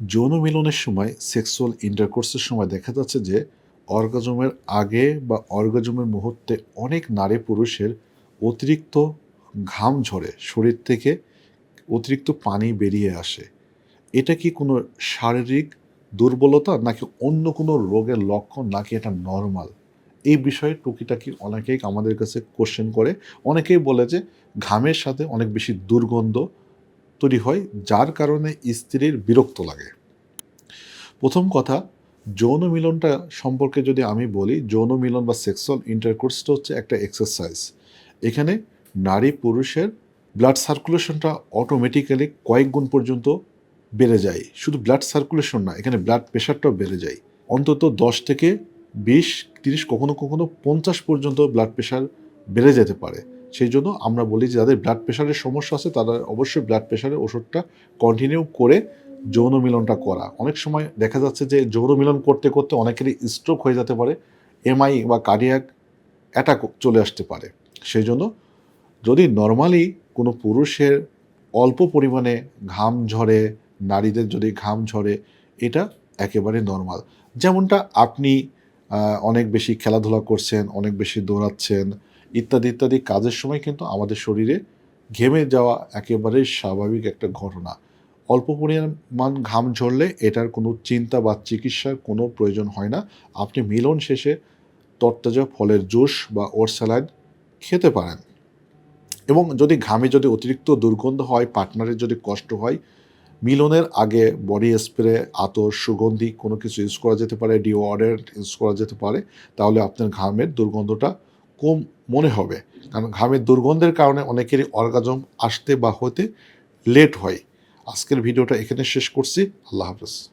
যৌন মিলনের সময় সেক্সুয়াল ইন্টারকোর্সের সময় দেখা যাচ্ছে যে অর্গাজমের আগে বা অর্গাজমের মুহূর্তে অনেক নারী পুরুষের অতিরিক্ত ঘাম ঝরে, শরীর থেকে অতিরিক্ত পানি বেরিয়ে আসে। এটা কি কোনো শারীরিক দুর্বলতা নাকি অন্য কোনো রোগের লক্ষণ নাকি এটা নর্মাল এই বিষয়ে টুকিটাকি অনেকেই আমাদের কাছে কোশ্চেন করে। অনেকেই বলে যে ঘামের সাথে অনেক বেশি দুর্গন্ধ তৈরি হয়, যার কারণে স্ত্রীর বিরক্ত লাগে। প্রথম কথা, যৌন মিলনটা সম্পর্কে যদি আমি বলি, যৌন মিলন বা সেক্সুয়াল ইন্টারকোর্সটা হচ্ছে একটা এক্সারসাইজ এখানে নারী পুরুষের ব্লাড সার্কুলেশনটা অটোমেটিক্যালি কয়েক গুণ পর্যন্ত বেড়ে যায়। শুধু ব্লাড সার্কুলেশন না, এখানে ব্লাড প্রেশারটাও বেড়ে যায়। অন্তত দশ থেকে বিশ, তিরিশ, কখনো কখনো পঞ্চাশ পর্যন্ত ব্লাড প্রেশার বেড়ে যেতে পারে। সেই জন্য আমরা বলি যে যাদের ব্লাড প্রেশারের সমস্যা আছে, তারা অবশ্যই ব্লাড প্রেশারের ওষুধটা কন্টিনিউ করে যৌন মিলনটা করা। অনেক সময় দেখা যাচ্ছে যে যৌন মিলন করতে করতে অনেকেরই স্ট্রোক হয়ে যেতে পারে এমআই বা কার্ডিয়াক অ্যাটাক চলে আসতে পারে। সেই জন্য যদি নর্মালি কোনো পুরুষের অল্প পরিমাণে ঘাম ঝরে, নারীদের যদি ঘাম ঝরে, এটা একেবারে নর্মাল যেমনটা আপনি অনেক বেশি খেলাধুলা করছেন, অনেক বেশি দৌড়াচ্ছেন ইত্যাদি ইত্যাদি কাজের সময় কিন্তু আমাদের শরীরে ঘেমে যাওয়া একেবারে স্বাভাবিক একটা ঘটনা। অল্প পরিমাণ ঘাম ঝরলে এটার কোনো চিন্তা বা চিকিৎসার কোনো প্রয়োজন হয় না। আপনি মিলন শেষে তরতাজা ফলের জুস বা ওর স্যালাড খেতে পারেন। এবং যদি ঘামে যদি অতিরিক্ত দুর্গন্ধ হয়, পার্টনারের যদি কষ্ট হয়, মিলনের আগে বডি স্প্রে, আতর, সুগন্ধি কোনো কিছু ইউজ করা যেতে পারে ডিওয়ারেন্ট ইউজ করা যেতে পারে, তাহলে আপনার ঘামের দুর্গন্ধটা কম মনে হবে। কারণ ঘামের দুর্গন্ধের কারণে অনেকেরই অর্গাজম আসতে বা হতে লেট হয়। আজকের ভিডিওটা এখানে শেষ করছি। আল্লাহ হাফেজ।